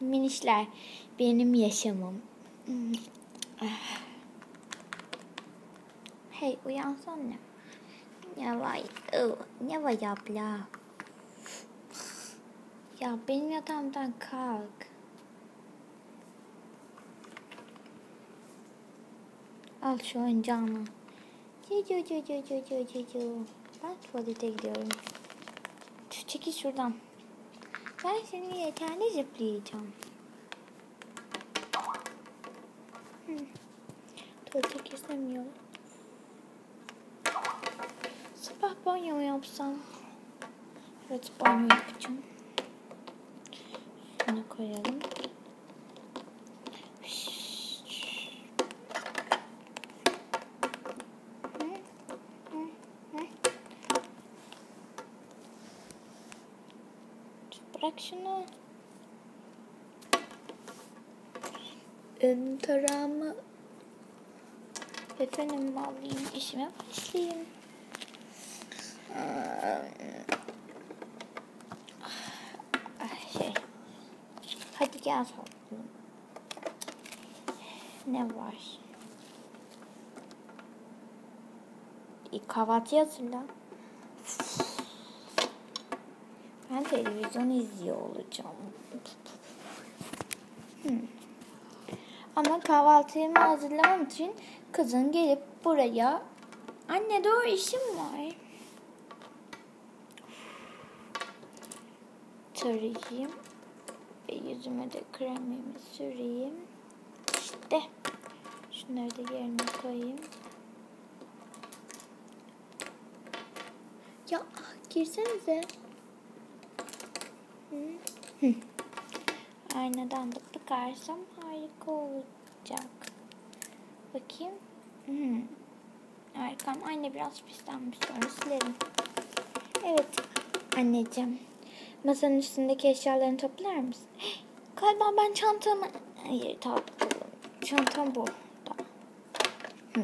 Minişler benim yaşamım. Hey uyansana. Ne var abla? Ya benim yatağımdan kalk. Al şu oyuncağını. Cu cu cu cu cu cu cu cu. Ben tuvalete gidiyorum. Çekil şuradan. Ben senin yatağına zıplayacağım. Hı. Tuvalete girsemiyorum. Sabah banyo yapsam. Evet banyo yapacağım. Şunu koyalım. Bırak şunu. Ön tarağımı efendim alayım işime başlayayım. Ah, Şey. Hadi gel tatlım. Ne var? İyi, kahvaltı hazırla. Ben televizyon izliyor olacağım. Hmm. Ama kahvaltımı hazırlamam için kızın gelip buraya anne doğru işim var. Tarayayım. Ve yüzüme de kremimi süreyim. İşte. Şunları da yerine koyayım. Ya girsenize. Hı. Aynadan da bakarsam harika olacak. Bakayım. Hı. Arkam ayna biraz pislenmiş sonra silerim. Evet anneciğim. Masanın üstündeki eşyalarını toplar mısın? Galiba ben çantamı... Hayır tatlım. Çantam bu. Hı.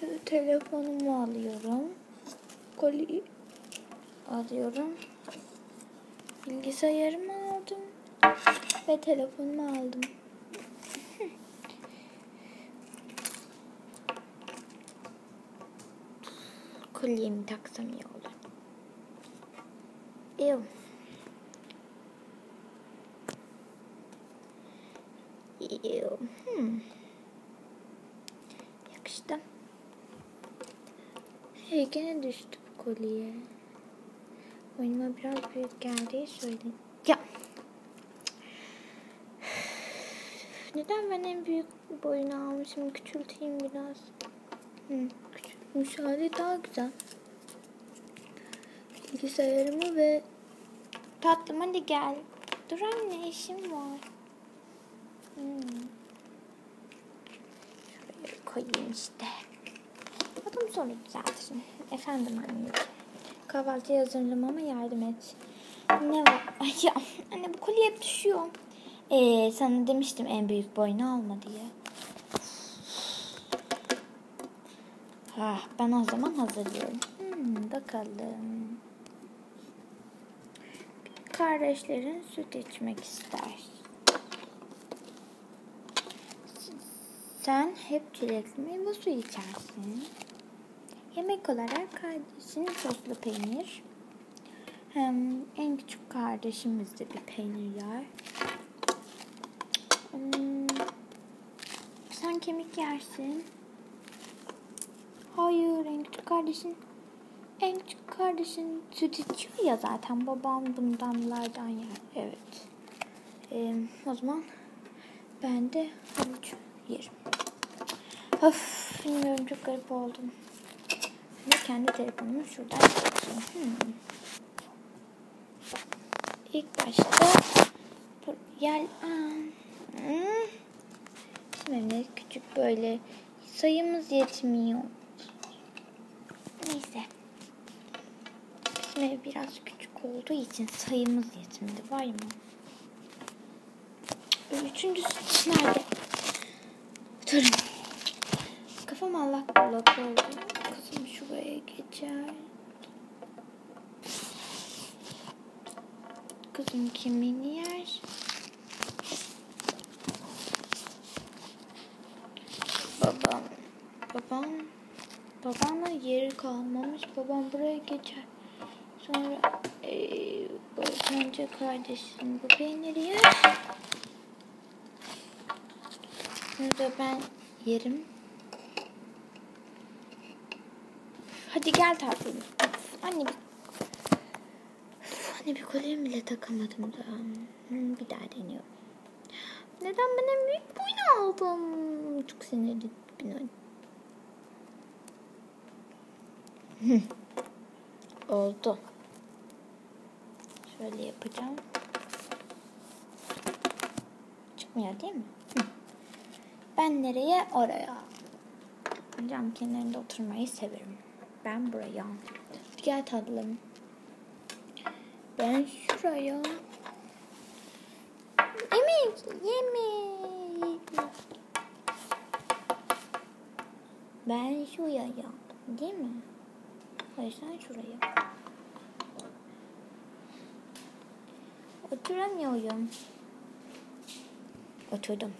Şu telefonumu alıyorum. Koli alıyorum. Bilgisayarımı aldım. Ve telefonumu aldım. Kolyemi taksam iyi olur. Ew. Ew. Hmm. Yakıştı. Hey gene düştü bu kolye. Boynuma biraz büyük geldiği söyledim. Ya. Neden ben en büyük boyunu almışım? Küçülteyim biraz. Hı, küçültmüş hali daha güzel. Bilgisayarımı ve tatlım hadi gel. Dur anne işim var. Hmm. Şuraya koyayım işte. Adım sonra düzeltirsin. Efendim anneciğim. Kahvaltı hazırlamama yardım et. Ne var? Ay ya anne bu kolye hep düşüyor. Ee, sana demiştim en büyük boyunu alma diye. Ha, ben o zaman hazırlıyorum. Hmm, bakalım. Kardeşlerin süt içmek ister. Sen hep çilekli meyve suyu içersin. Yemek olarak kardeşin soslu peynir. Hem en küçük kardeşimiz de bir peynir yer. Hmm, sen kemik yersin. Hayır en küçük kardeşin en küçük kardeşin süt içiyor ya zaten babam bundanlardan yer. Evet. Ee, o zaman ben de havuç yerim. Of bilmiyorum çok garip oldum. Ve kendi telefonumu şuradan çekeyim. Hmm. İlk başta yer hmm. Küçük böyle sayımız yetmiyor. Neyse. Bizim ev biraz küçük olduğu için sayımız yetmedi. Var mı? Üçüncüsü nerede? Durun. Kafam allak bullak oldu. Kızım şuraya geçer. Kim kimin yer? Babam. Babam. Babamla yeri kalmamış. Babam buraya geçer. Sonra eee önce kardeşim bu peyniri yer. Sonra ben yerim. Hadi gel tatlım. Anne bir Anne bir kolyem bile takamadım da. Hmm, Bir daha deniyorum. Neden en büyük boyunu aldım? Çok sinirli bir. Oldu. Şöyle yapacağım. Çıkmıyor değil mi? Ben nereye? Oraya. Cam kenarında oturmayı severim. Ben buraya. Gel tatlım. Ben şuraya. Yemek, yemek. Ben şuraya. Değil mi? Hayır sen şuraya. Oturamıyorum. Oturdum.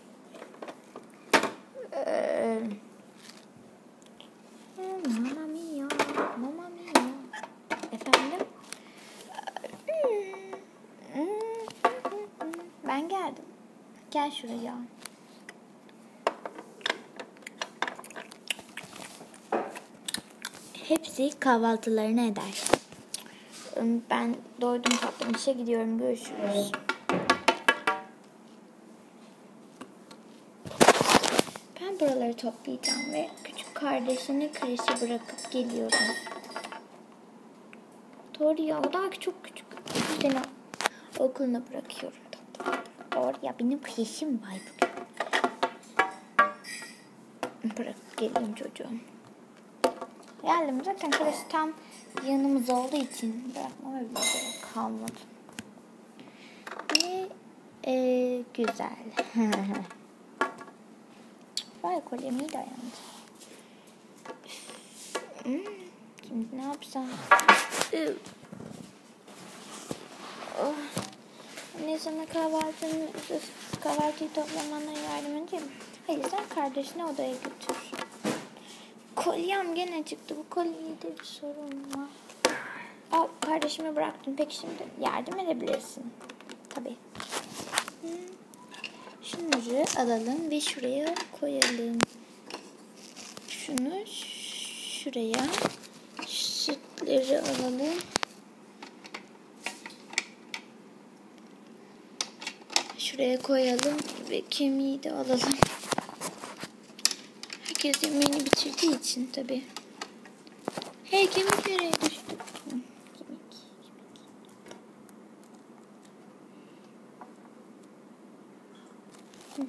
Şuraya. Hepsi kahvaltılarını eder. Ben doydum tatlım. İşe gidiyorum. Görüşürüz. Ben buraları toplayacağım ve küçük kardeşini kreşe bırakıp geliyorum. Doğru ya o daha çok küçük. Seni okuluna bırakıyorum Doğru ya benim kreşim var bugün. Bırakıp geleyim çocuğum. Geldim zaten kreş tam yanımız olduğu için bırakmama bile gerek kalmadı. Ve e, güzel. Vay kolyem iyi dayandı. Hmm, Şimdi ne yapsam? Oh. Ne sana kahvaltını, kahvaltıyı toplamana yardım edeyim. Hayır sen kardeşini odaya götür. Kolyem gene çıktı. Bu kolyede bir sorun var. Aa, kardeşimi bıraktım. Peki şimdi yardım edebilirsin. Tabii. Şunları alalım ve şuraya koyalım. Şunu şuraya. Sütleri alalım. Şuraya koyalım ve kemiği de alalım. Herkes yemeğini bitirdiği için tabii. Hey kemik nereye? Hı, Kemik. kemik. Hı.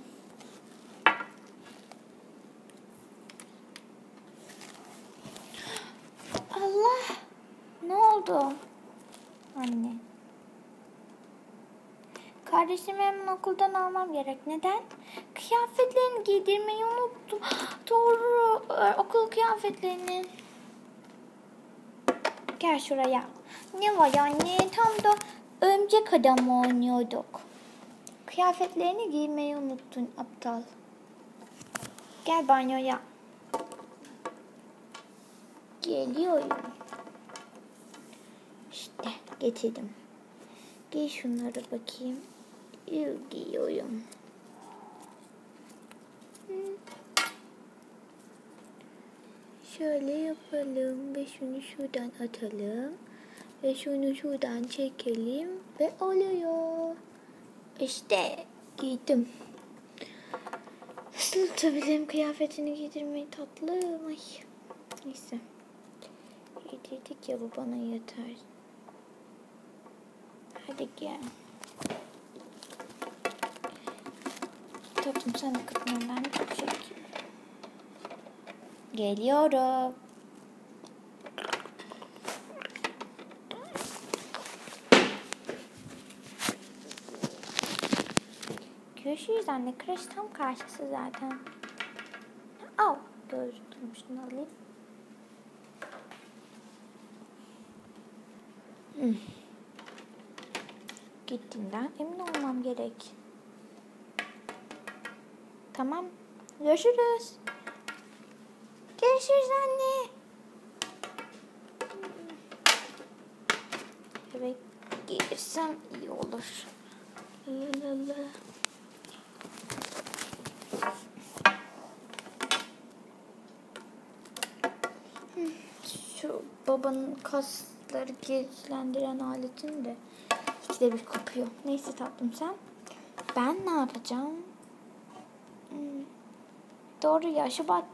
Allah! Ne oldu? Anne. Kardeşimi hemen okuldan almam gerek. Neden? Kıyafetlerini giydirmeyi unuttum. Doğru. Ee, Okul kıyafetlerini. Gel şuraya. Ne var anne? Tam da örümcek adam oynuyorduk. Kıyafetlerini giymeyi unuttun aptal. Gel banyoya. Geliyorum. İşte getirdim. Giy şunları bakayım. Giyiyorum. Hı. Şöyle yapalım ve şunu şuradan atalım. Ve şunu şuradan çekelim ve oluyor. İşte giydim. Nasıl tutabilirim kıyafetini giydirmeyi tatlım. Ay. Neyse. Giydirdik ya bu bana yeter. Hadi gel. Tatlım sen de kıtmından çok çekeyim. Geliyorum. Görüşürüz anne. Kreş tam karşısı zaten. Al. Gözlüğümü şunu alayım. Hmm. gittiğinden emin olmam gerek. Tamam. Görüşürüz. Görüşürüz anne. Eve gelirsem iyi olur. La la la. Hmm, Şu babanın kasları güçlendiren aletin de ikide bir kopuyor. Neyse tatlım sen. Ben ne yapacağım? Hmm, Doğru ya Şubat.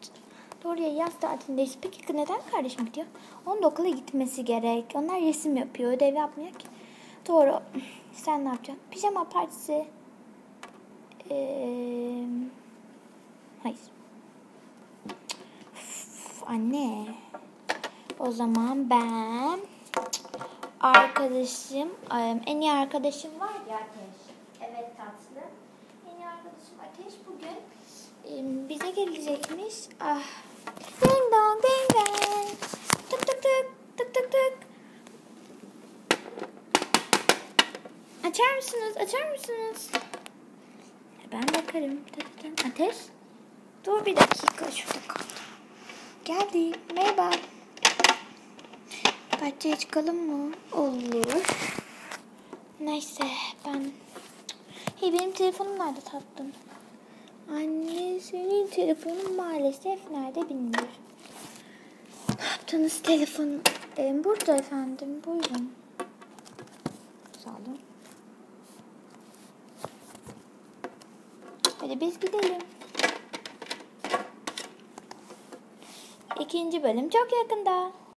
Doğru ya yaz tatilindeyiz. Peki neden kardeşim gidiyor? Onun da okula gitmesi gerek. Onlar resim yapıyor. Ödev yapmıyor ki. Doğru. Sen ne yapacaksın? Pijama partisi. Ee, hayır. Üf, anne. O zaman ben arkadaşım, en iyi arkadaşım var ya Ateş. Evet tatlım. En iyi arkadaşım Ateş bugün em, bize gelecekmiş. Ah. Ding dong ding dong. Tık tık tık tık tık tık. Açar mısınız? Açar mısınız? Ben bakarım. Ateş. Dur bir dakika şurada kaldım. Geldi. Merhaba. Bahçeye çıkalım mı? Olur. Neyse ben... Hey benim telefonum nerede tatlım? Anne senin telefonun maalesef nerede bilmiyorum. Ne yaptınız telefon? Ee, burada efendim buyurun. Sağ olun. Hadi biz gidelim. İkinci bölüm çok yakında.